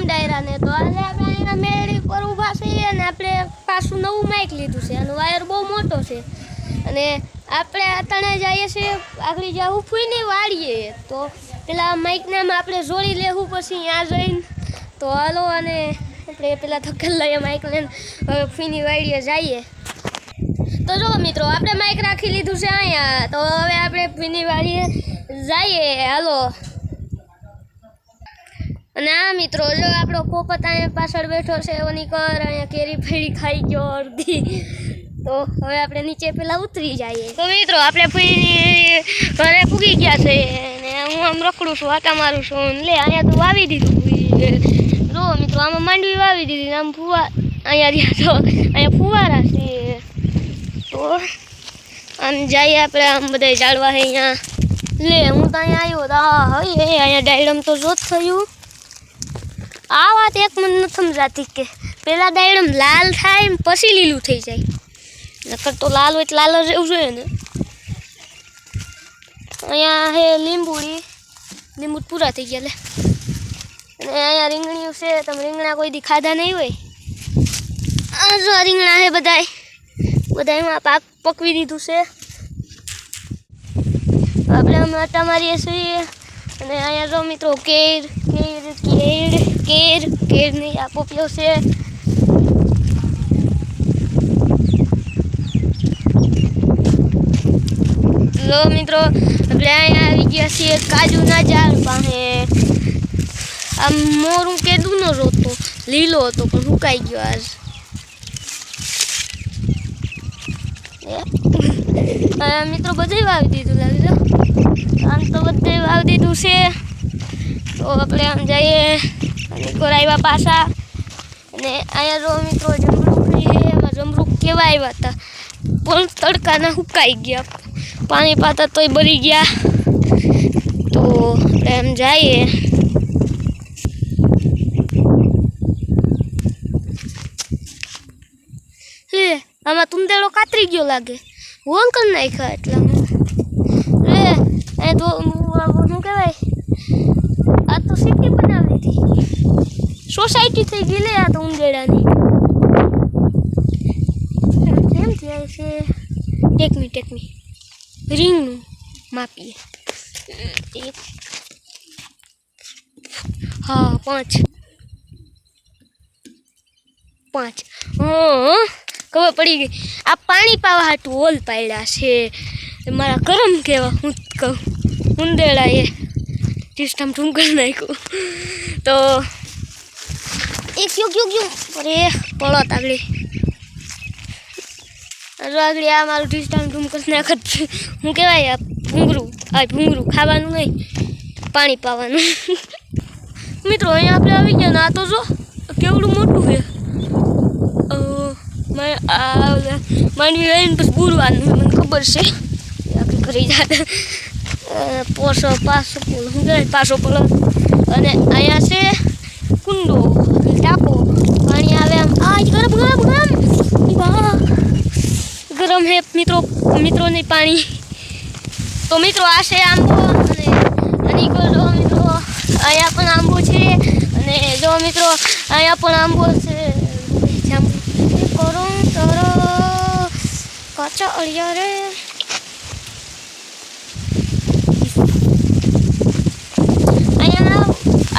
રામ ડાયરાને તો આજે આપણે અહીંયા મેળી પર ઊભા છીએ અને આપણે પાછું નવું માઇક લીધું છે. અને વાયર બહુ મોટો છે. અને આપણે અટાણે જઈએ છીએ, આગળ જ્યાં ઉફીને વાળીએ. તો પેલા માઇકને આપણે જોડી લેવું પછી ત્યાં જઈને તો હાલો અને આપણે પેલા ધક્કલ લઈએ માઇક લઈને હવે ફૂઈની વાડીએ જઈએ. તો જો મિત્રો, આપણે માઇક રાખી લીધું છે અહીંયા. તો હવે આપણે ફીની વાડીએ જઈએ. હાલો. અને આ મિત્રો જો આપણો પોપત અહીંયા પાછળ બેઠો છે ઓની કર, અહીંયા કેરી ફેરી ખાઈ ગયો અડધી. તો હવે આપણે નીચે પેલા ઉતરી જઈએ. તો મિત્રો, આપણે ઘરે ફૂગી ગયા છે ને હું આમ રખડું છું આટા મારું છું. લે, અહીંયા તો વાવી દીધું રો મિત્રો, આમાં માંડવી વાવી દીધી આમ ફુવા અહીંયા રહ્યા તો, અહીંયા ફુવારા છે. તો આમ જઈએ આપણે, આમ બધા જાળવા અહીંયા. લે, હું તો અહીંયા આવ્યો તો, હા હવે અહીંયા ડાયડમ તો જોત થયું. આ વાત એક મને નથી સમજાતી કે પહેલાં દાયડમ લાલ થાય ને પછી લીલું થઈ જાય. નકર તો લાલ હોય તો લાલ જ રહેવું જોઈએ ને. અહીંયા હે લીંબુડી, લીંબુ પૂરા થઈ ગયા લે. અને અહીંયા રીંગણીઓ છે, તમે રીંગણા કોઈ દી ખાધા નહીં હોય? આ જો રીંગણા હે બધાય. બધા એમાં પાક પકવી દીધું છે. આપણે અમે આટા મારીએ છીએ. અને અહીંયા જો મિત્રો કેર કેર કેર કેર કેર નહીં આ પોપિયો છે. લો મિત્રો, આપણે અહીંયા આવી ગયા છીએ કાજુના ઝાડ પાસે. આમ મોરું કેદું ન રોતો, લીલો હતો, પણ સુકાઈ ગયો આજ. મિત્રો બધે વાવી દીધું લાગે આમ તો બધે વાવી દીધું છે. તો આપણે આમ જઈએ. આવ્યા પાછા. અને અહીંયા જો મિત્રો જમરૂખ એમાં જમરૂક કેવા આવ્યા હતા? પણ તડકાના સુકાઈ ગયા. પાણી પાતા તોય બળી ગયા. તો એમ જઈએ. હે, આમાં તુંદેડો કાતરી ગયો લાગે. વોન કરી નાખ્યા એટલામાં. રે એ તો શું કહેવાય? આ તો સિટી બનાવી હતી સોસાયટી થઈ ગઈ લે આ તો ઉંદેડાની કેમ થાય છે ટેકમી ટેકમી રિંગનું માપીએ એક હા પાંચ પાંચ હા ખબર પડી ગઈ આ પાણી પાવા હાટું હોલ પાડ્યા છે મારા કરમ કેવા હું જ કહું ઉંદેડાએ ટીસ્ટામ ઠૂમ કરી નાખ્યું. તો એક યુગ યુગ યુગ. અરે, પડો તાગડી. આગળ આ મારું ટીસ્ટામ ઠૂમ કરી નાખત. હું કહેવાય ભૂંગરું આ ભૂંગરું ખાવાનું નહીં, પાણી પાવાનું. મિત્રો, અહીંયા આપણે આવી ગયા ને, આ તો જો, કેવડું મોટું છે. માંડવી આવીને પછી બુરવાનું મને ખબર છે. આપણે ઘરે જાય પોસો પાસો પુલ પાસો પડો અને અહીંયા છે કુંડો ટાંકો પાણી આવે આમ. આ ગરમ ગરમ ગરમ. ગરમ હે મિત્રો મિત્રો નહીં પાણી. તો મિત્રો, આ છે આંબો અને અને જો મિત્રો, અહીંયા પણ આંબો છે. અને જો મિત્રો, અહીંયા પણ આંબો છે. જાંબુ. કરો? કરો કાચા અળિયા રે.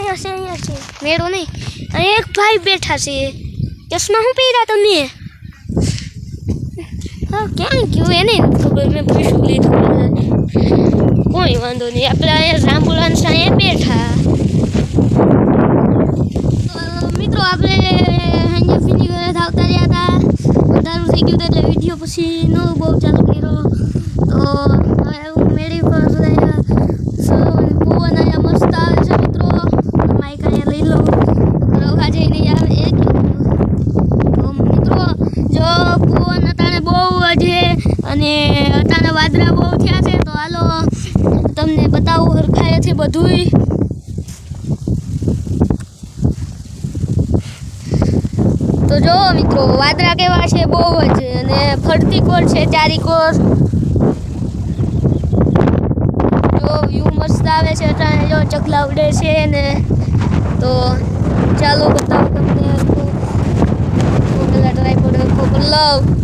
અહીંયા છે અહીંયા છે મેળો નહીં અહીંયા એક ભાઈ બેઠા છે ચશ્મા શું પહેર્યા તમે હા ક્યાં ગયું એને નથી ખબર મેં પૂછ્યું લીધું કોઈ વાંધો નહીં આપણે અહીંયા જાંબુલાન અહીંયા બેઠા તો મિત્રો આપણે અહીંયા ફીની ઘરે આવતા રહ્યા હતા અંધારું થઈ ગયું હતું એટલે વીડિયો પછી નો બહુ ચાલુ કર્યો તો હવે હું મેળી પર રહ્યા પવન અહીંયા મસ્ત આવે છે મિત્રો માઇક વાદળા બહુ થયા છે, તો હાલો તમને બતાવું હરખાય છે બધુંય. તો જો મિત્રો, વાદળા કેવા છે બહુ જ, અને ફરતી કોર છે ચારી કોર જો વ્યૂ મસ્ત આવે છે અટાણે, જો ચકલા ઉડે છે ને. તો ચાલો બતાવું તમને. પેલા ટ્રાય લવ.